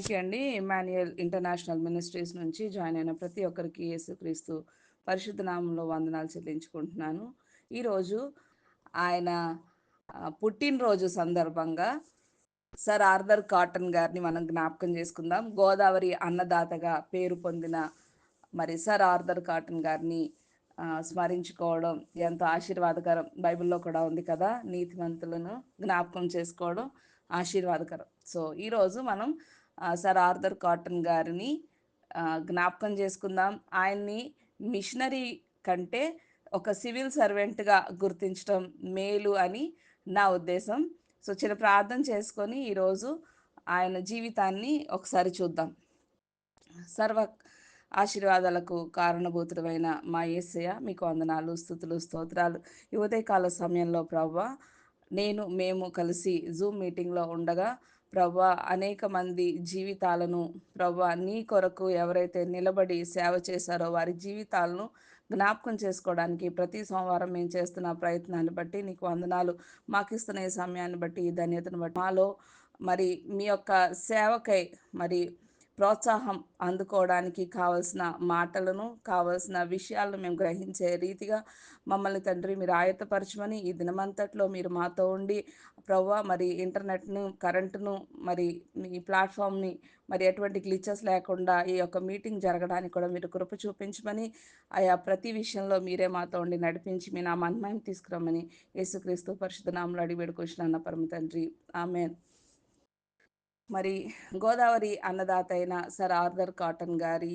Thank you అండి Emmanuel international ministries నుంచి join అయిన ప్రతి ఒక్కరికి యేసుక్రీస్తు పరిశుద్ధ నామంలో వందనాలు చెల్లించుకుంటున్నాను. ఈరోజు ఆయన పుట్టినరోజు సందర్భంగా సర్ ఆర్థర్ కాటన్ గారిని మనం జ్ఞాపకం చేసుకుందాం. గోదావరి అన్నదాతగా పేరు పొందిన మరి సర్ ఆర్థర్ కాటన్ గారిని స్మరించుకోవడం ఎంతో ఆశీర్వాదకరం. బైబిల్లో కూడా ఉంది కదా నీతిమంతులను జ్ఞాపకం చేసుకోవడం ఆశీర్వాదకరం. సో ఈరోజు మనం సర్ ఆర్థర్ కాటన్ గారిని జ్ఞాపకం చేసుకుందాం. ఆయన్ని మిషనరీ కంటే ఒక సివిల్ సర్వెంట్గా గుర్తించడం మేలు అని నా ఉద్దేశం. సో చిన్న ప్రార్థన చేసుకొని ఈరోజు ఆయన జీవితాన్ని ఒకసారి చూద్దాం. సర్వ ఆశీర్వాదాలకు కారణభూతుడమైన మా యేసయ్య మీకు వందనాలు స్థుతులు స్తోత్రాలు. ఈ ఉదయకాల సమయంలో ప్రభా నేను మేము కలిసి జూమ్ మీటింగ్లో ఉండగా ప్రభా అనేక మంది జీవితాలను ప్రభా నీ కొరకు ఎవరైతే నిలబడి సేవ చేశారో వారి జీవితాలను జ్ఞాపకం చేసుకోవడానికి ప్రతి సోమవారం మేము చేస్తున్న ప్రయత్నాన్ని బట్టి నీకు వందనాలు. మాకు ఇస్తున్న ఈ సమయాన్ని బట్టి ఈ ధన్యతను బట్టి మాలో మరి మీ యొక్క సేవకై మరి ప్రోత్సాహం అందుకోవడానికి కావలసిన మాటలను కావలసిన విషయాలను మేము గ్రహించే రీతిగా మమ్మల్ని తండ్రి మీరు ఆయత్తపరచమని ఈ దినమంతట్లో మీరు మాతో ఉండి ప్రవ్వ మరి ఇంటర్నెట్ను కరెంటును మరి మీ ప్లాట్ఫామ్ని మరి ఎటువంటి గ్లిచెస్ లేకుండా ఈ యొక్క మీటింగ్ జరగడానికి కూడా మీరు కృప చూపించమని ఆయా ప్రతి విషయంలో మీరే మాతో ఉండి నడిపించి మీ నా మన్మయం తీసుకురమ్మని యేసుక్రీస్తు పరిశుద్ధ నామలు అడిగి వేడుకొచ్చిన పరమ తండ్రి. ఆమెన్. మరి గోదావరి అన్నదాత అయిన సర్ ఆర్థర్ కాటన్ గారి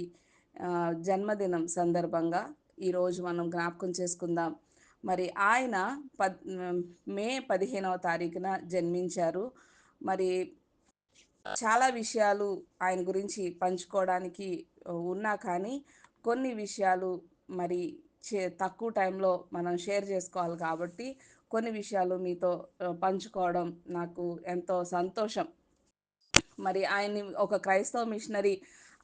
జన్మదినం సందర్భంగా ఈరోజు మనం జ్ఞాపకం చేసుకుందాం. మరి ఆయన పద్ మే పదిహేనవ తారీఖున జన్మించారు. మరి చాలా విషయాలు ఆయన గురించి పంచుకోవడానికి ఉన్నా కానీ కొన్ని విషయాలు మరి చే తక్కువ టైంలో మనం షేర్ చేసుకోవాలి కాబట్టి కొన్ని విషయాలు మీతో పంచుకోవడం నాకు ఎంతో సంతోషం. మరి ఆయన్ని ఒక క్రైస్తవ మిషనరీ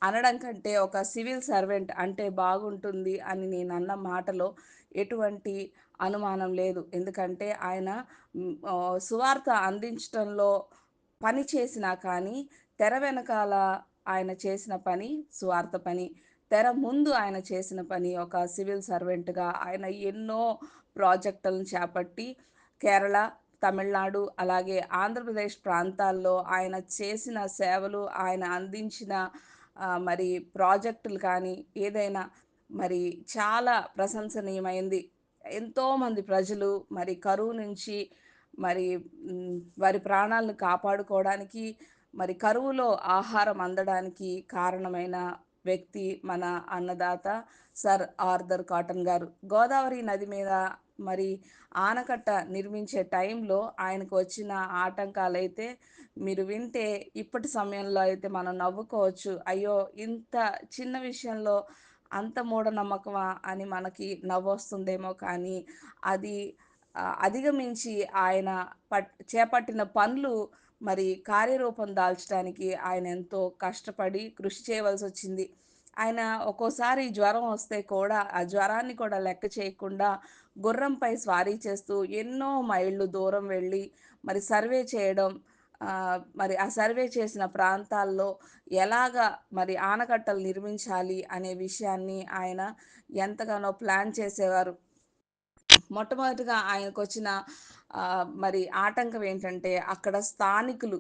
అనడం కంటే ఒక సివిల్ సర్వెంట్ అంటే బాగుంటుంది అని నేను అన్న మాటలో ఎటువంటి అనుమానం లేదు. ఎందుకంటే ఆయన సువార్త అందించడంలో పని చేసినా కానీ తెర వెనకాల ఆయన చేసిన పని సువార్త పని తెర ముందు ఆయన చేసిన పని ఒక సివిల్ సర్వెంట్గా ఆయన ఎన్నో ప్రాజెక్టులను చేపట్టి కేరళ తమిళనాడు అలాగే ఆంధ్రప్రదేశ్ ప్రాంతాల్లో ఆయన చేసిన సేవలు ఆయన అందించిన మరి ప్రాజెక్టులు కానీ ఏదైనా మరి చాలా ప్రశంసనీయమైంది. ఎంతోమంది ప్రజలు మరి కరువు నుంచి మరి వారి ప్రాణాలను కాపాడుకోవడానికి మరి కరువులో ఆహారం అందడానికి కారణమైన వ్యక్తి మన అన్నదాత సర్ ఆర్థర్ కాటన్ గారు. గోదావరి నది మీద మరి ఆనకట్ట నిర్మించే టైంలో ఆయనకు వచ్చిన ఆటంకాలైతే మీరు వింటే ఇప్పటి సమయంలో అయితే మనం నవ్వుకోవచ్చు. అయ్యో ఇంత చిన్న విషయంలో అంత మూఢనమ్మకమా అని మనకి నవ్వొస్తుందేమో కానీ అది అధిగమించి ఆయన పట్ చేపట్టిన పనులు మరి కార్యరూపం దాల్చడానికి ఆయన ఎంతో కష్టపడి కృషి చేయవలసి వచ్చింది ఆయన ఒక్కోసారి జ్వరం వస్తే కూడా ఆ జ్వరాన్ని కూడా లెక్క చేయకుండా గుర్రంపై స్వారీ చేస్తూ ఎన్నో మైళ్ళు దూరం వెళ్ళి మరి సర్వే చేయడం మరి ఆ సర్వే చేసిన ప్రాంతాల్లో ఎలాగ మరి ఆనకట్టలు నిర్మించాలి అనే విషయాన్ని ఆయన ఎంతగానో ప్లాన్ చేసేవారు. మొట్టమొదటిగా ఆయనకు వచ్చిన మరి ఆటంకం ఏంటంటే అక్కడ స్థానికులు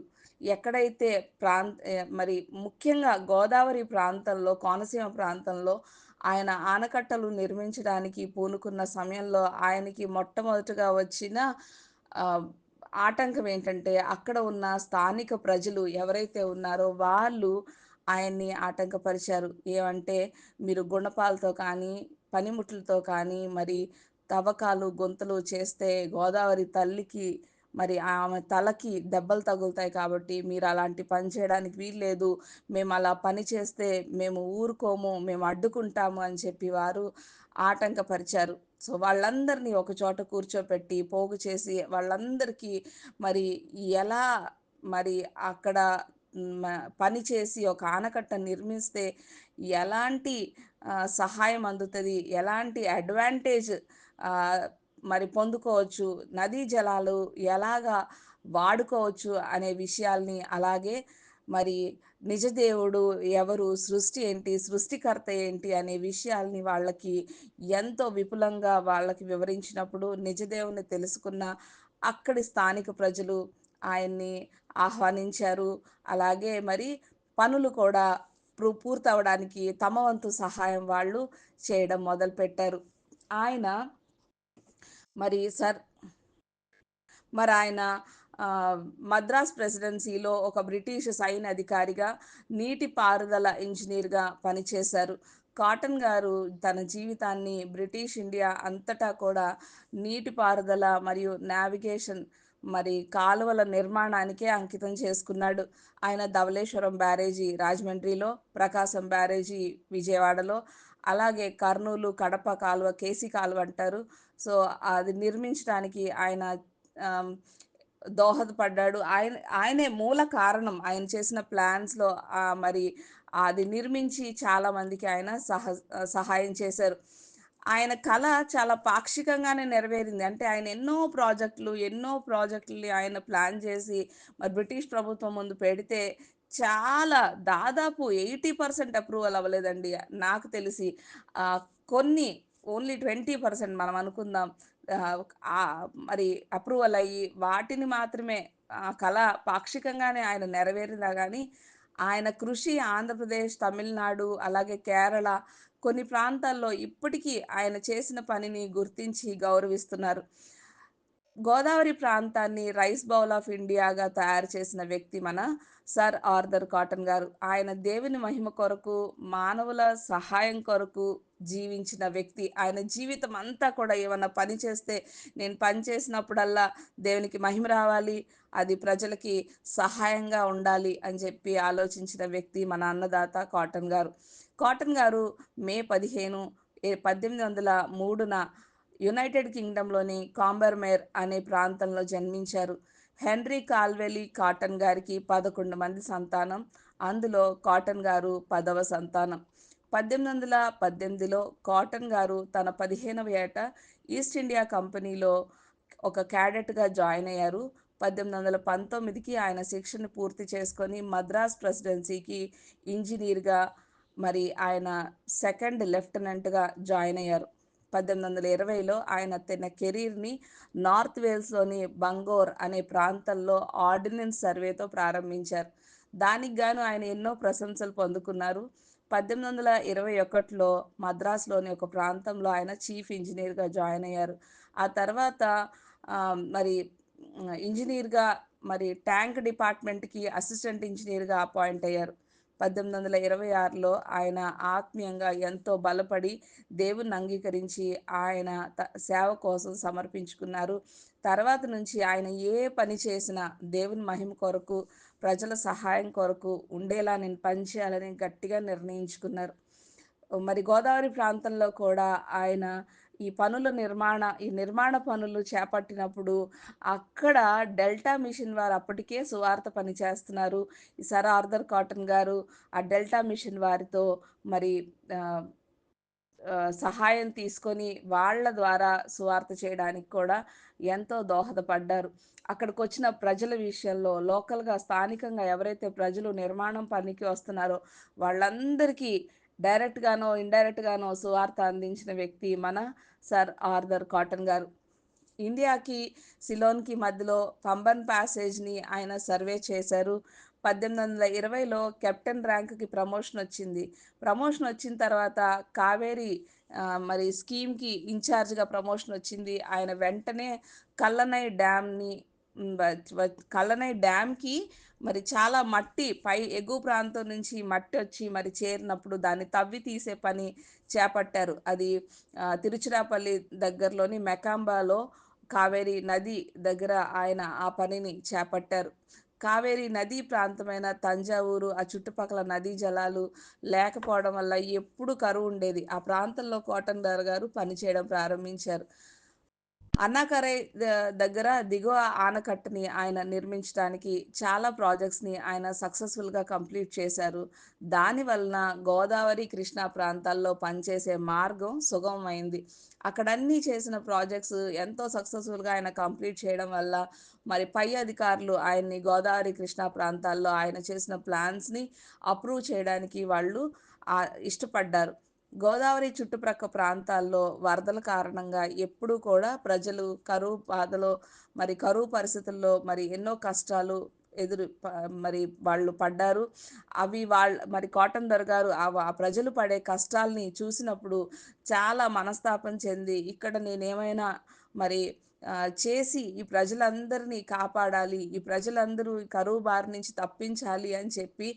ఎక్కడైతే ప్రాంత మరి ముఖ్యంగా గోదావరి ప్రాంతంలో కోనసీమ ప్రాంతంలో ఆయన ఆనకట్టలు నిర్మించడానికి పూనుకున్న సమయంలో ఆయనకి మొట్టమొదటిగా వచ్చిన ఆటంకం ఏంటంటే అక్కడ ఉన్న స్థానిక ప్రజలు ఎవరైతే ఉన్నారో వాళ్ళు ఆయన్ని ఆటంకపరిచారు. ఏమంటే మీరు గుణపాలతో కానీ పనిముట్లతో కానీ మరి తవ్వకాలు గొంతులు చేస్తే గోదావరి తల్లికి మరి ఆమె తలకి దెబ్బలు తగులుతాయి కాబట్టి మీరు అలాంటి పని చేయడానికి వీల్లేదు. మేము అలా పని చేస్తే మేము ఊరుకోము మేము అడ్డుకుంటాము అని చెప్పి వారు ఆటంకపరిచారు. సో వాళ్ళందరినీ ఒక చోట కూర్చోపెట్టి పోగు చేసి వాళ్ళందరికీ మరి ఎలా మరి అక్కడ పని చేసి ఒక ఆనకట్ట నిర్మిస్తే ఎలాంటి సహాయం అందుతుంది? ఎలాంటి అడ్వాంటేజ్ మరి పొందుకోవచ్చు. నదీ జలాలు ఎలాగా వాడుకోవచ్చు అనే విషయాల్ని అలాగే మరి నిజదేవుడు ఎవరు సృష్టి ఏంటి సృష్టికర్త ఏంటి అనే విషయాల్ని వాళ్ళకి ఎంతో విపులంగా వాళ్ళకి వివరించినప్పుడు నిజదేవుని తెలుసుకున్న అక్కడి స్థానిక ప్రజలు ఆయన్ని ఆహ్వానించారు. అలాగే మరి పనులు కూడా పూర్తవడానికి తమ వంతు సహాయం వాళ్ళు చేయడం మొదలుపెట్టారు. ఆయన మరి సర్ మరి ఆయన మద్రాస్ ప్రెసిడెన్సీలో ఒక బ్రిటిష్ సైన్ అధికారిగా నీటి పారుదల ఇంజనీర్గా పనిచేశారు. కాటన్ గారు తన జీవితాన్ని బ్రిటిష్ ఇండియా అంతటా కూడా నీటిపారుదల మరియు నావిగేషన్ మరి కాలువల నిర్మాణానికే అంకితం చేసుకున్నాడు. ఆయన ధవళేశ్వరం బ్యారేజీ రాజమండ్రిలో ప్రకాశం బ్యారేజీ విజయవాడలో అలాగే కర్నూలు కడప కాలువ కేసీ కాలువ అంటారు. సో అది నిర్మించడానికి ఆయన దోహదపడ్డాడు. ఆయన ఆయనే మూల కారణం. ఆయన చేసిన ప్లాన్స్లో మరి అది నిర్మించి చాలామందికి ఆయన సహ సహాయం చేశారు. ఆయన కళ చాలా పాక్షికంగానే నెరవేరింది. అంటే ఆయన ఎన్నో ప్రాజెక్టులు ఎన్నో ప్రాజెక్టులు ఆయన ప్లాన్ చేసి మరి బ్రిటిష్ ప్రభుత్వం ముందు పెడితే చాలా దాదాపు ఎయిటీ పర్సెంట్ అప్రూవల్ అవ్వలేదండి. నాకు తెలిసి కొన్ని ఓన్లీ ట్వంటీ పర్సెంట్ మనం అనుకుందాం. మరి అప్రూవల్ అయ్యి వాటిని మాత్రమే కళ పాక్షికంగానే ఆయన నెరవేరినా కానీ ఆయన కృషి ఆంధ్రప్రదేశ్ తమిళనాడు అలాగే కేరళ కొన్ని ప్రాంతాల్లో ఇప్పటికీ ఆయన చేసిన పనిని గుర్తించి గౌరవిస్తున్నారు. గోదావరి ప్రాంతాన్ని రైస్ బౌల్ ఆఫ్ ఇండియాగా తయారు చేసిన వ్యక్తి మన సర్ ఆర్థర్ కాటన్ గారు. ఆయన దేవుని మహిమ కొరకు మానవుల సహాయం కొరకు జీవించిన వ్యక్తి. ఆయన జీవితం అంతా కూడా ఏమన్నా పని చేస్తే నేను పని చేసినప్పుడల్లా దేవునికి మహిమ రావాలి అది ప్రజలకి సహాయంగా ఉండాలి అని చెప్పి ఆలోచించిన వ్యక్తి మన అన్నదాత కాటన్ గారు. కాటన్ గారు మే పదిహేను పద్దెనిమిది వందల మూడున యునైటెడ్ కింగ్డంలోని కాంబర్మేర్ అనే ప్రాంతంలో జన్మించారు. హెన్రీ కాల్వెలీ కాటన్ గారికి పదకొండు మంది సంతానం అందులో కాటన్ గారు పదవ సంతానం. పద్దెనిమిది వందల పద్దెనిమిదిలో కాటన్ గారు తన పదిహేనవ ఏట ఈస్ట్ ఇండియా కంపెనీలో ఒక క్యాడెట్గా జాయిన్ అయ్యారు. పద్దెనిమిది వందల పంతొమ్మిదికి ఆయన శిక్షణ పూర్తి చేసుకొని మద్రాస్ ప్రెసిడెన్సీకి ఇంజనీర్గా మరి ఆయన సెకండ్ లెఫ్టినెంట్గా జాయిన్ అయ్యారు. పద్దెనిమిది వందల ఇరవైలో ఆయన తన కెరీర్ని నార్త్ వేల్స్లోని బంగోర్ అనే ప్రాంతంలో ఆర్డినెన్స్ సర్వేతో ప్రారంభించారు. దానికి గాను ఆయన ఎన్నో ప్రశంసలు పొందుకున్నారు. పద్దెనిమిది వందల ఇరవై ఒకటిలో మద్రాసులోని ఒక ప్రాంతంలో ఆయన చీఫ్ ఇంజనీర్గా జాయిన్ అయ్యారు. ఆ తర్వాత మరి ఇంజనీర్గా మరి ట్యాంక్ డిపార్ట్మెంట్కి అసిస్టెంట్ ఇంజనీర్గా అపాయింట్ అయ్యారు. పద్దెనిమిది వందల ఇరవై ఆరులో ఆయన ఆత్మీయంగా ఎంతో బలపడి దేవుని అంగీకరించి ఆయన సేవ కోసం సమర్పించుకున్నారు. తర్వాత నుంచి ఆయన ఏ పని చేసినా దేవుని మహిమ కొరకు ప్రజల సహాయం కొరకు ఉండేలా నేను పనిచేయాలని గట్టిగా నిర్ణయించుకున్నారు. మరి గోదావరి ప్రాంతంలో కూడా ఆయన ఈ పనుల నిర్మాణ ఈ నిర్మాణ పనులు చేపట్టినప్పుడు అక్కడ డెల్టా మిషన్ వారు అప్పటికే సువార్త పని చేస్తున్నారు. ఈ సర్ ఆర్థర్ కాటన్ గారు ఆ డెల్టా మిషన్ వారితో మరి సహాయం తీసుకొని వాళ్ళ ద్వారా సువార్త చేయడానికి కూడా ఎంతో దోహదపడ్డారు. అక్కడికి వచ్చిన ప్రజల విషయంలో లోకల్గా స్థానికంగా ఎవరైతే ప్రజలు నిర్మాణం పనికి వస్తున్నారో వాళ్ళందరికీ డైరెక్ట్గానో ఇండైరెక్ట్గానో సువార్త అందించిన వ్యక్తి మన సర్ ఆర్థర్ కాటన్ గారు. ఇండియాకి సిలోన్కి మధ్యలో పంబన్ ప్యాసేజ్ని ఆయన సర్వే చేశారు. పద్దెనిమిది వందల ఇరవైలో కెప్టెన్ ర్యాంక్కి ప్రమోషన్ వచ్చింది. ప్రమోషన్ వచ్చిన తర్వాత కావేరీ మరి స్కీమ్కి ఇన్ఛార్జ్గా ప్రమోషన్ వచ్చింది. ఆయన వెంటనే కల్లనై డ్యామ్ని కల్లనై డ్యామ్కి మరి చాలా మట్టి పై ఎగువ ప్రాంతం నుంచి మట్టి వచ్చి మరి చేరినప్పుడు దాన్ని తవ్వి తీసే పని చేపట్టారు. అది తిరుచిరాపల్లి దగ్గరలోని మెకాంబాలో కావేరీ నది దగ్గర ఆయన ఆ పనిని చేపట్టారు. కావేరీ నదీ ప్రాంతమైన తంజావూరు ఆ చుట్టుపక్కల నదీ జలాలు లేకపోవడం వల్ల ఎప్పుడు కరువు ఉండేది. ఆ ప్రాంతంలో కోటన్ గారు పనిచేయడం ప్రారంభించారు. అన్నాకరై దగ్గర దిగువ ఆనకట్టని ఆయన నిర్మించడానికి చాలా ప్రాజెక్ట్స్‌ని ఆయన సక్సెస్‌ఫుల్‌గా కంప్లీట్ చేశారు. దాని వలన గోదావరి, కృష్ణా ప్రాంతాల్లో పనిచేసే మార్గం సుగమమైంది. అక్కడన్నీ చేసిన ప్రాజెక్ట్స్ ఎంతో సక్సెస్‌ఫుల్‌గా ఆయన కంప్లీట్ చేయడం వల్ల, మరి పై అధికారులు ఆయన్ని గోదావరి, కృష్ణా ప్రాంతాల్లో ఆయన చేసిన ప్లాన్స్‌ని అప్రూవ్ చేయడానికి వాళ్ళు ఇష్టపడ్డారు. గోదావరి చుట్టుప్రక్క ప్రాంతాల్లో వరదల కారణంగా ఎప్పుడూ కూడా ప్రజలు కరువు బాధలో మరి కరువు పరిస్థితుల్లో మరి ఎన్నో కష్టాలు ఎదురు మరి వాళ్ళు పడ్డారు. అవి వాళ్ళ మరి కాటన్ దొర గారు ఆ ఆ ప్రజలు పడే కష్టాల్ని చూసినప్పుడు చాలా మనస్తాపం చెంది, ఇక్కడ నేనేమైనా మరి చేసి ఈ ప్రజలందరినీ కాపాడాలి. ఈ ప్రజలందరూ కరువు బారి నుంచి తప్పించాలి అని చెప్పి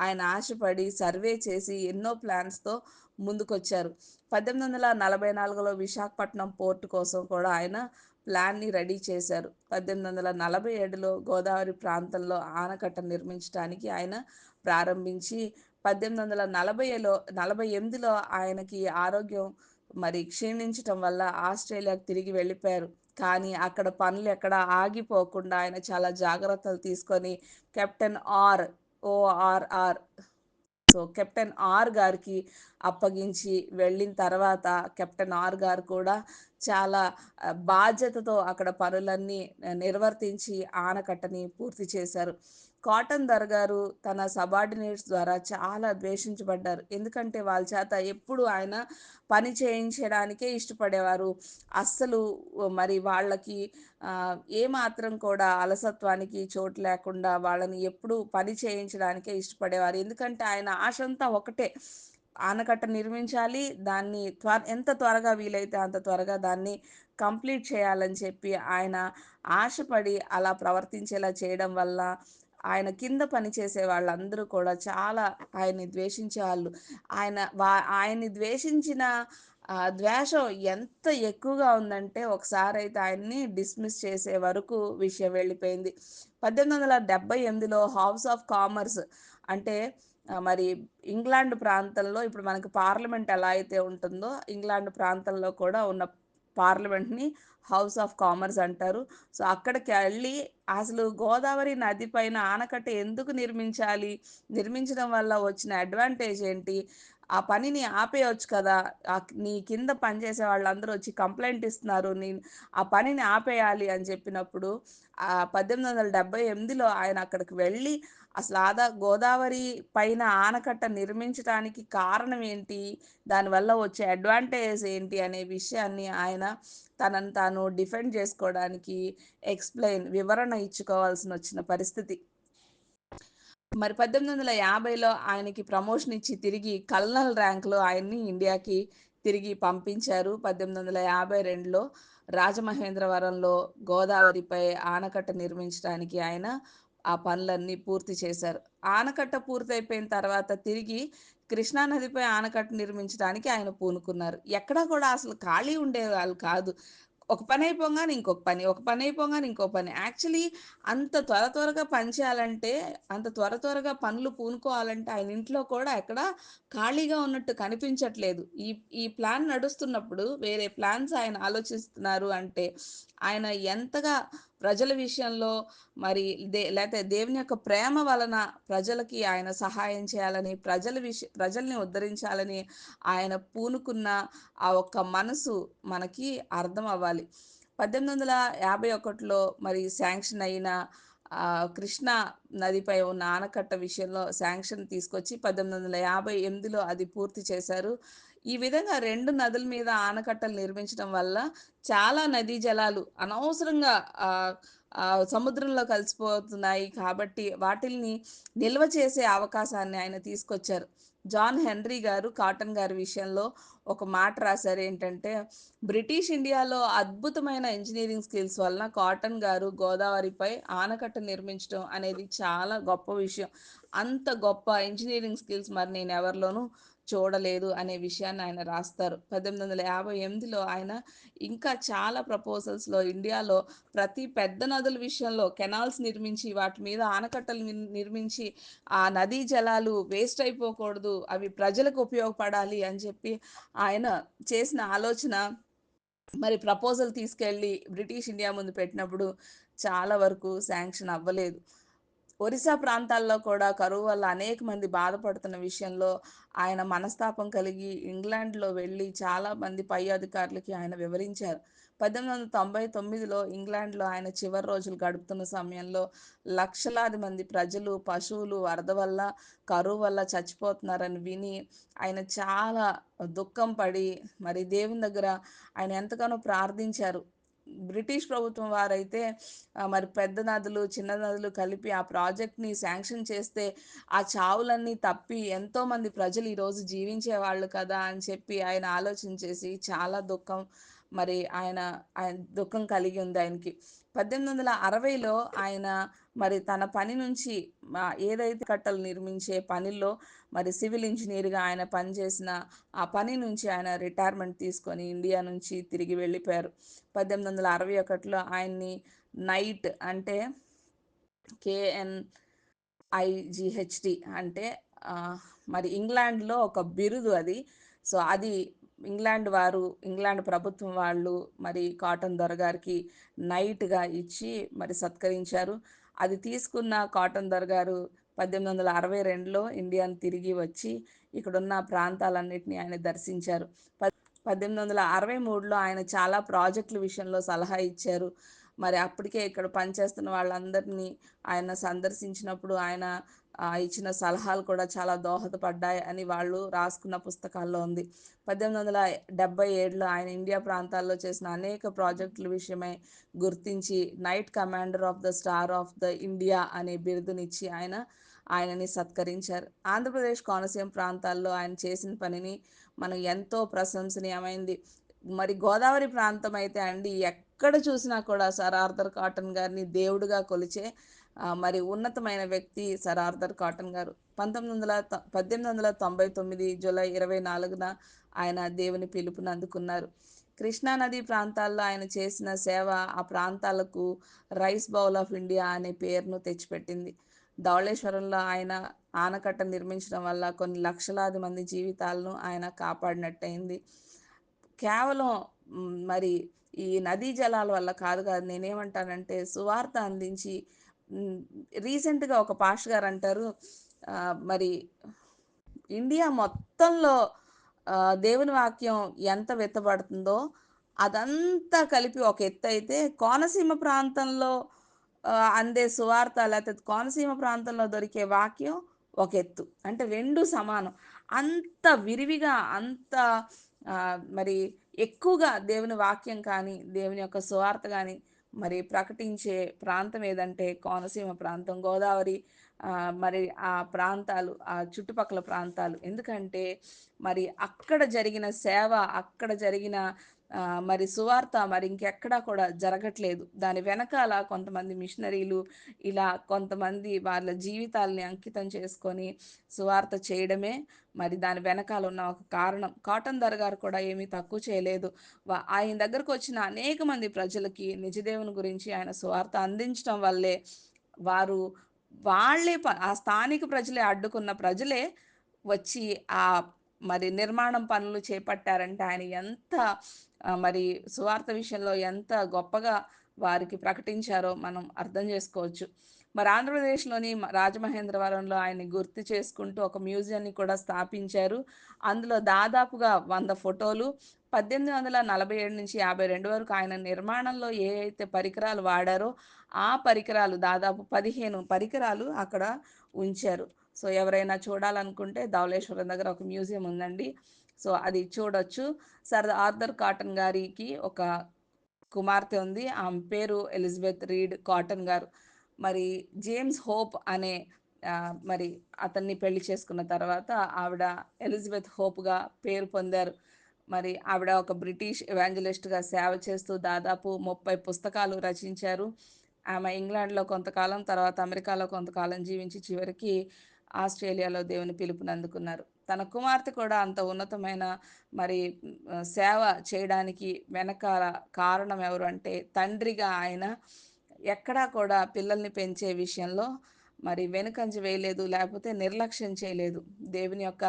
ఆయన ఆశపడి సర్వే చేసి ఎన్నో ప్లాన్స్‌తో ముందుకొచ్చారు. 1844లో విశాఖపట్నం పోర్టు కోసం కూడా ఆయన ప్లాన్‌ని రెడీ చేశారు. 1847లో గోదావరి ప్రాంతంలో ఆనకట్ట నిర్మించటానికి ఆయన ప్రారంభించి 1840లో 48లో ఆయనకి ఆరోగ్యం మరి క్షీణించటం వల్ల ఆస్ట్రేలియాకు తిరిగి వెళ్ళిపోయారు. కానీ అక్కడ పనులు ఎక్కడ ఆగిపోకుండా ఆయన చాలా జాగ్రత్తలు తీసుకొని captain R ORR so, captain R garu అప్పగించి వెళ్ళిన తర్వాత కెప్టెన్ ఆర్ గారు కూడా చాలా బాధ్యతతో అక్కడ పనులన్నీ నిర్వర్తించి ఆనకట్టని పూర్తి చేశారు. కాటన్ దర్గారు గారు తన సబార్డినేట్స్ ద్వారా చాలా ద్వేషించబడ్డారు. ఎందుకంటే వాళ్ళ చేత ఎప్పుడు ఆయన పని చేయించడానికే ఇష్టపడేవారు. అస్సలు మరి వాళ్ళకి ఏమాత్రం కూడా అలసత్వానికి చోటు లేకుండా వాళ్ళని ఎప్పుడూ పని చేయించడానికే ఇష్టపడేవారు. ఎందుకంటే ఆయన ఆశంతా ఒకటే. ఆనకట్ట నిర్మించాలి. దాన్ని త్వర ఎంత త్వరగా వీలైతే అంత త్వరగా దాన్ని కంప్లీట్ చేయాలని చెప్పి ఆయన ఆశపడి అలా ప్రవర్తించేలా చేయడం వల్ల ఆయన కింద పనిచేసే వాళ్ళందరూ కూడా చాలా ఆయన్ని ద్వేషించే వాళ్ళు ఆయన వా ఆయన్ని ద్వేషించిన ద్వేషం ఎంత ఎక్కువగా ఉందంటే ఒకసారి అయితే ఆయన్ని డిస్మిస్ చేసే వరకు విషయం వెళ్ళిపోయింది. 1878లో హౌస్ ఆఫ్ కామర్స్ అంటే మరి ఇంగ్లాండ్ ప్రాంతంలో ఇప్పుడు మనకు పార్లమెంట్ ఎలా అయితే ఉంటుందో, ఇంగ్లాండ్ ప్రాంతంలో కూడా ఉన్న పార్లమెంట్‌ని హౌస్ ఆఫ్ కామర్స్ అంటారు. సో, అక్కడికి వెళ్ళి అసలు గోదావరి నది పైన ఆనకట్ట ఎందుకు నిర్మించాలి? నిర్మించడం వల్ల వచ్చిన అడ్వాంటేజ్ ఏంటి? ఆ పనిని ఆపేయచ్చు కదా! నీ కింద పనిచేసే వాళ్ళందరూ వచ్చి కంప్లైంట్ ఇస్తున్నారు. నీ ఆ పనిని ఆపేయాలి అని చెప్పినప్పుడు పద్దెనిమిది వందల డెబ్భై ఎనిమిదిలో ఆయన అక్కడికి వెళ్ళి అసలు ఆదా గోదావరి పైన ఆనకట్ట నిర్మించడానికి కారణం ఏంటి? దానివల్ల వచ్చే అడ్వాంటేజెస్ ఏంటి? అనే విషయాన్ని ఆయన తనను తాను డిఫెండ్ చేసుకోవడానికి ఎక్స్‌ప్లెయిన్ వివరణ ఇచ్చుకోవాల్సినొచ్చిన పరిస్థితి. మరి 1850లో ఆయనకి ప్రమోషన్ ఇచ్చి తిరిగి కల్నల్ ర్యాంక్‌లో ఆయన్ని ఇండియాకి తిరిగి పంపించారు. 1852లో రాజమహేంద్రవరంలో గోదావరిపై ఆనకట్ట నిర్మించడానికి ఆయన ఆ పనులన్నీ పూర్తి చేశారు. ఆనకట్ట పూర్తయిపోయిన తర్వాత తిరిగి కృష్ణా నదిపై ఆనకట్ట నిర్మించడానికి ఆయన పూనుకున్నారు. ఎక్కడా కూడా అసలు ఖాళీ ఉండేవాళ్ళు కాదు. ఒక పని అయిపోగానే ఇంకొక పని, ఒక పని అయిపోగానే ఇంకో పని. యాక్చువల్లీ అంత త్వర త్వరగా పని చేయాలంటే, అంత త్వర త్వరగా పనులు పూనుకోవాలంటే ఆయన ఇంట్లో కూడా ఎక్కడ ఖాళీగా ఉన్నట్టు కనిపించట్లేదు. ఈ ఈ ప్లాన్ నడుస్తున్నప్పుడు వేరే ప్లాన్స్ ఆయన ఆలోచిస్తున్నారు అంటే, ఆయన ఎంతగా ప్రజల విషయంలో మరి దే లేకపోతే దేవుని యొక్క ప్రేమ వలన ప్రజలకి ఆయన సహాయం చేయాలని, ప్రజల విష ప్రజల్ని ఉద్ధరించాలని ఆయన పూనుకున్న ఆ ఒక్క మనసు మనకి అర్థం అవ్వాలి. 1851లో మరి శాంక్షన్ అయిన కృష్ణా నదిపై ఉన్న ఆనకట్ట విషయంలో శాంక్షన్ తీసుకొచ్చి 1858లో అది పూర్తి చేశారు. ఈ విధంగా రెండు నదుల మీద ఆనకట్టలు నిర్మించడం వల్ల చాలా నదీ జలాలు అనవసరంగా సముద్రంలో కలిసిపోతున్నాయి కాబట్టి వాటిల్ని నిల్వ చేసే అవకాశాన్ని ఆయన తీసుకొచ్చారు. జాన్ హెన్రీ గారు కాటన్ గారి విషయంలో ఒక మాట రాశారు ఏంటంటే, బ్రిటిష్ ఇండియాలో అద్భుతమైన ఇంజనీరింగ్ స్కిల్స్ వలన కాటన్ గారు గోదావరిపై ఆనకట్ట నిర్మించడం అనేది చాలా గొప్ప విషయం. అంత గొప్ప ఇంజనీరింగ్ స్కిల్స్ మరి నేను ఎవరిలోనూ చూడలేదు అనే విషయాన్ని ఆయన రాస్తారు. 1858లో ఆయన ఇంకా చాలా ప్రపోజల్స్‌లో ఇండియాలో ప్రతి పెద్ద నదుల విషయంలో కెనాల్స్ నిర్మించి, వాటి మీద ఆనకట్టలు నిర్మించి, ఆ నదీ జలాలు వేస్ట్ అయిపోకూడదు. అవి ప్రజలకు ఉపయోగపడాలి అని చెప్పి ఆయన చేసిన ఆలోచన మరి ప్రపోజల్ తీసుకెళ్ళి బ్రిటిష్ ఇండియా ముందు పెట్టినప్పుడు చాలా వరకు శాంక్షన్ అవ్వలేదు ఒరిస్సా ప్రాంతాల్లో కూడా కరువు వల్ల అనేక మంది బాధపడుతున్న విషయంలో ఆయన మనస్తాపం కలిగి ఇంగ్లాండ్లో వెళ్ళి చాలా మంది పై అధికారులకి ఆయన వివరించారు. పద్దెనిమిది వందల తొంభై తొమ్మిదిలో ఇంగ్లాండ్లో ఆయన చివరి రోజులు గడుపుతున్న సమయంలో లక్షలాది మంది ప్రజలు పశువులు వరద వల్ల కరువు వల్ల చచ్చిపోతున్నారని విని ఆయన చాలా దుఃఖం పడి మరి దేవుని దగ్గర ఆయన ఎంతగానో ప్రార్థించారు. బ్రిటిష్ ప్రభుత్వం వారైతే మరి పెద్ద నదులు చిన్న నదులు కలిపి ఆ ప్రాజెక్ట్ని శాంక్షన్ చేస్తే ఆ చావులన్నీ తప్పి ఎంతోమంది ప్రజలు ఈరోజు జీవించే వాళ్ళు కదా అని చెప్పి ఆయన ఆలోచన చేసి చాలా దుఃఖం మరి ఆయన ఆయన దుఃఖం కలిగి ఉంది ఆయనకి. పద్దెనిమిది వందల అరవైలో ఆయన మరి తన పని నుంచి ఏదైతే కట్టలు నిర్మించే పనిలో మరి సివిల్ ఇంజనీర్గా ఆయన పనిచేసిన ఆ పని నుంచి ఆయన రిటైర్మెంట్ తీసుకొని ఇండియా నుంచి తిరిగి వెళ్ళిపోయారు. పద్దెనిమిది వందల అరవై ఒకటిలో ఆయన్ని నైట్ అంటే కేఎన్ ఐజిహెచ్డి అంటే మరి ఇంగ్లాండ్లో ఒక బిరుదు అది. సో అది ఇంగ్లాండ్ వారు ఇంగ్లాండ్ ప్రభుత్వం వాళ్ళు మరి కాటన్ దొర గారికి నైట్గా ఇచ్చి మరి సత్కరించారు. అది తీసుకున్న కాటన్ దొర గారు పద్దెనిమిది వందల అరవై రెండులో ఇండియాను తిరిగి వచ్చి ఇక్కడున్న ప్రాంతాలన్నింటినీ ఆయన దర్శించారు. పద్దెనిమిది వందల అరవై మూడులో ఆయన చాలా ప్రాజెక్టుల విషయంలో సలహా ఇచ్చారు. మరి అప్పటికే ఇక్కడ పనిచేస్తున్న వాళ్ళందరినీ ఆయన సందర్శించినప్పుడు ఆయన ఇచ్చిన సలహాలు కూడా చాలా దోహదపడ్డాయి అని వాళ్ళు రాసుకున్న పుస్తకాల్లో ఉంది. పద్దెనిమిది వందల డెబ్బై ఏడులో ఆయన ఇండియా ప్రాంతాల్లో చేసిన అనేక ప్రాజెక్టుల విషయమై గుర్తించి knight commander of the star of the India అనే బిరుదునిచ్చి ఆయన ఆయనని సత్కరించారు. ఆంధ్రప్రదేశ్ కోనసీమ ప్రాంతాల్లో ఆయన చేసిన పనిని మనం ఎంతో ప్రశంసనీయమైంది. మరి గోదావరి ప్రాంతం అయితే అండి ఎక్కడ చూసినా కూడా సర్ ఆర్థర్ కాటన్ గారిని దేవుడిగా కొలిచే మరి ఉన్నతమైన వ్యక్తి సర్ ఆర్థర్ కాటన్ గారు. పంతొమ్మిది వందల పద్దెనిమిది వందల తొంభై తొమ్మిది జూలై ఇరవై నాలుగున ఆయన దేవుని పిలుపుని అందుకున్నారు. కృష్ణానది ప్రాంతాల్లో ఆయన చేసిన సేవ ఆ ప్రాంతాలకు రైస్ బౌల్ ఆఫ్ ఇండియా అనే పేరును తెచ్చిపెట్టింది. ధవళేశ్వరంలో ఆయన ఆనకట్ట నిర్మించడం వల్ల కొన్ని లక్షలాది మంది జీవితాలను ఆయన కాపాడినట్టయింది. కేవలం మరి ఈ నదీ జలాల వల్ల కాదు కాదు నేనేమంటానంటే సువార్త అందించి రీసెంట్గా ఒక పాష్ గారు అంటారు మరి ఇండియా మొత్తంలో దేవుని వాక్యం ఎంత వెత్తబడుతుందో అదంతా కలిపి ఒక ఎత్తు అయితే కోనసీమ ప్రాంతంలో అందే సువార్త లేకపోతే కోనసీమ ప్రాంతంలో దొరికే వాక్యం ఒక ఎత్తు. అంటే రెండు సమానం. అంత విరివిగా అంత మరి ఎక్కువగా దేవుని వాక్యం కానీ దేవుని యొక్క సువార్త కానీ మరి ప్రకటించే ప్రాంతం ఏదంటే కోనసీమ ప్రాంతం గోదావరి మరి ఆ ప్రాంతాలు ఆ చుట్టుపక్కల ప్రాంతాలు. ఎందుకంటే మరి అక్కడ జరిగిన సేవ అక్కడ జరిగిన మరి సువార్త మరి ఇంకెక్కడా కూడా జరగట్లేదు. దాని వెనకాల కొంతమంది మిషనరీలు ఇలా కొంతమంది వాళ్ళ జీవితాలని అంకితం చేసుకొని సువార్త చేయడమే మరి దాని వెనకాల ఉన్న ఒక కారణం. కాటన్ దర్ గారు కూడా ఏమీ తక్కువ చేయలేదు. ఆయన దగ్గరకు వచ్చిన అనేక మంది ప్రజలకి నిజదేవుని గురించి ఆయన సువార్త అందించడం వల్లే వారు వాళ్ళే ఆ స్థానిక ప్రజలే అడ్డుకున్న ప్రజలే వచ్చి ఆ మరి నిర్మాణం పనులు చేపట్టారంటే ఆయన ఎంత మరి సువార్త విషయంలో ఎంత గొప్పగా వారికి ప్రకటించారో మనం అర్థం చేసుకోవచ్చు. మరి ఆంధ్రప్రదేశ్లోని రాజమహేంద్రవరంలో ఆయన్ని గుర్తు చేసుకుంటూ ఒక మ్యూజియంని కూడా స్థాపించారు. అందులో దాదాపుగా వంద ఫోటోలు పద్దెనిమిది వందల నలభై ఏడు నుంచి యాభై రెండు వరకు ఆయన నిర్మాణంలో ఏ అయితే పరికరాలు వాడారో ఆ పరికరాలు దాదాపు పదిహేను పరికరాలు అక్కడ ఉంచారు. సో ఎవరైనా చూడాలనుకుంటే ధవళేశ్వరం దగ్గర ఒక మ్యూజియం ఉందండి. సో అది చూడొచ్చు. సర్ ఆర్థర్ కాటన్ గారికి ఒక కుమార్తె ఉంది. ఆమె పేరు ఎలిజబెత్ రీడ్ కాటన్ గారు. మరి జేమ్స్ హోప్ అనే మరి అతన్ని పెళ్ళి చేసుకున్న తర్వాత ఆవిడ ఎలిజబెత్ హోప్గా పేరు పొందారు. మరి ఆవిడ ఒక బ్రిటిష్ ఎవాంజలిస్ట్గా సేవ చేస్తూ దాదాపు ముప్పై పుస్తకాలు రచించారు. ఆమె ఇంగ్లాండ్లో కొంతకాలం తర్వాత అమెరికాలో కొంతకాలం జీవించి చివరికి ఆస్ట్రేలియాలో దేవుని పిలుపునందుకున్నారు. తన కుమార్తె కూడా అంత ఉన్నతమైన మరి సేవ చేయడానికి వెనకాల కారణం ఎవరు అంటే తండ్రిగా ఆయన ఎక్కడా కూడా పిల్లల్ని పెంచే విషయంలో మరి వెనుకంజ వేయలేదు లేకపోతే నిర్లక్ష్యం చేయలేదు. దేవుని యొక్క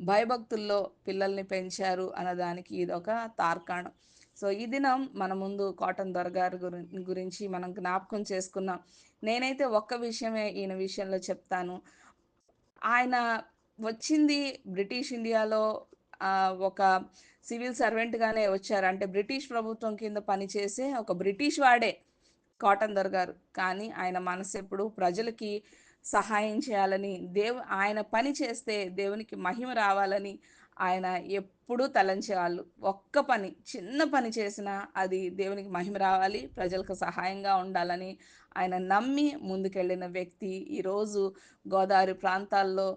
భయభక్తుల్లో పిల్లల్ని పెంచారు అన్నదానికి ఇది ఒక తార్కాణం. సో ఈ దినం మన ముందు కాటన్ దొరగారు గురించి మనం జ్ఞాపకం చేసుకున్నాం. నేనైతే ఒక్క విషయమే ఈయన విషయంలో చెప్తాను. ఆయన వచ్చింది బ్రిటిష్ ఇండియాలో ఒక సివిల్ సర్వెంట్గానే వచ్చారు. అంటే బ్రిటిష్ ప్రభుత్వం కింద పనిచేసే ఒక బ్రిటిష్ వాడే కాటన్ దొర గారు. కానీ ఆయన మనసు ఎప్పుడు ప్రజలకి సహాయం చేయాలని దేవు ఆయన పని చేస్తే దేవునికి మహిమ రావాలని ఆయన ఎప్పుడూ తలంచేవాళ్ళు. ఒక్క పని చిన్న పని చేసినా అది దేవునికి మహిమ రావాలి ప్రజలకు సహాయంగా ఉండాలని ఆయన నమ్మి ముందుకెళ్ళిన వ్యక్తి. ఈరోజు గోదావరి ప్రాంతాల్లో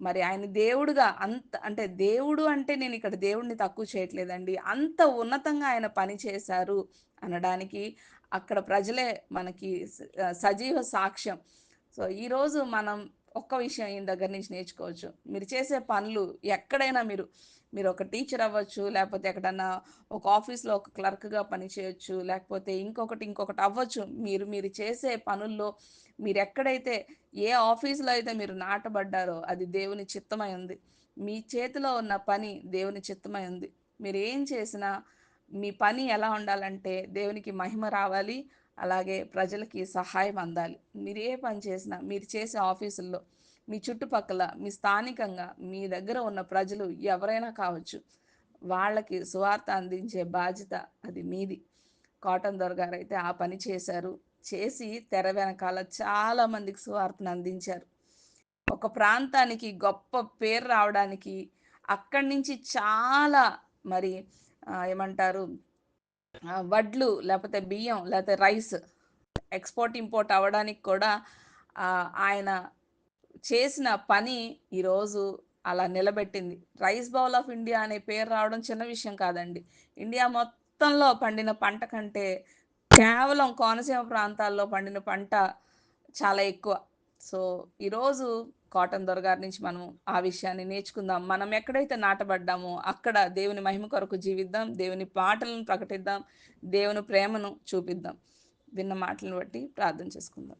మరి ఆయన దేవుడుగా అంత అంటే దేవుడు అంటే నేను ఇక్కడ దేవుడిని తక్కువ చేయట్లేదండి. అంత ఉన్నతంగా ఆయన పని చేశారు అనడానికి అక్కడ ప్రజలే మనకి సజీవ సాక్ష్యం. సో ఈరోజు మనం ఒక్క విషయం ఈయన దగ్గర నుంచి నేర్చుకోవచ్చు. మీరు చేసే పనులు ఎక్కడైనా మీరు మీరు ఒక టీచర్ అవ్వచ్చు లేకపోతే ఎక్కడన్నా ఒక ఆఫీస్లో ఒక క్లర్క్గా పనిచేయచ్చు లేకపోతే ఇంకొకటి ఇంకొకటి అవ్వచ్చు. మీరు మీరు చేసే పనుల్లో మీరు ఎక్కడైతే ఏ ఆఫీస్లో అయితే మీరు నాటబడ్డారో అది దేవుని చిత్తమై ఉంది. మీ చేతిలో ఉన్న పని దేవుని చిత్తమై ఉంది. మీరు ఏం చేసినా మీ పని ఎలా ఉండాలంటే దేవునికి మహిమ రావాలి అలాగే ప్రజలకి సహాయం అందాలి. మీరు ఏ పని చేసినా మీరు చేసే ఆఫీసుల్లో మీ చుట్టుపక్కల మీ స్థానికంగా మీ దగ్గర ఉన్న ప్రజలు ఎవరైనా కావచ్చు వాళ్ళకి సువార్త అందించే బాధ్యత అది మీది. కాటన్ దొర గారు అయితే ఆ పని చేశారు. చేసి తెర వెనకాల చాలా మందికి సువార్తను అందించారు. ఒక ప్రాంతానికి గొప్ప పేరు రావడానికి అక్కడి నుంచి చాలా మరి ఏమంటారు వడ్లు లేకపోతే బియ్యం లేకపోతే రైస్ ఎక్స్పోర్ట్ ఇంపోర్ట్ అవ్వడానికి కూడా ఆయన చేసిన పని ఈరోజు అలా నిలబెట్టింది. రైస్ బౌల్ ఆఫ్ ఇండియా అనే పేరు రావడం చిన్న విషయం కాదండి. ఇండియా మొత్తంలో పండిన పంట కంటే కేవలం కోనసీమ ప్రాంతాల్లో పండిన పంట చాలా ఎక్కువ. సో ఈరోజు కాటన్ దొరగారి నుంచి మనం ఆ విషయాన్ని నేర్చుకుందాం. మనం ఎక్కడైతే నాటబడ్డామో అక్కడ దేవుని మహిమ కొరకు జీవిద్దాం దేవుని పాటలను ప్రకటిద్దాం దేవుని ప్రేమను చూపిద్దాం. విన్న మాటలను బట్టి ప్రార్థన చేసుకుందాం.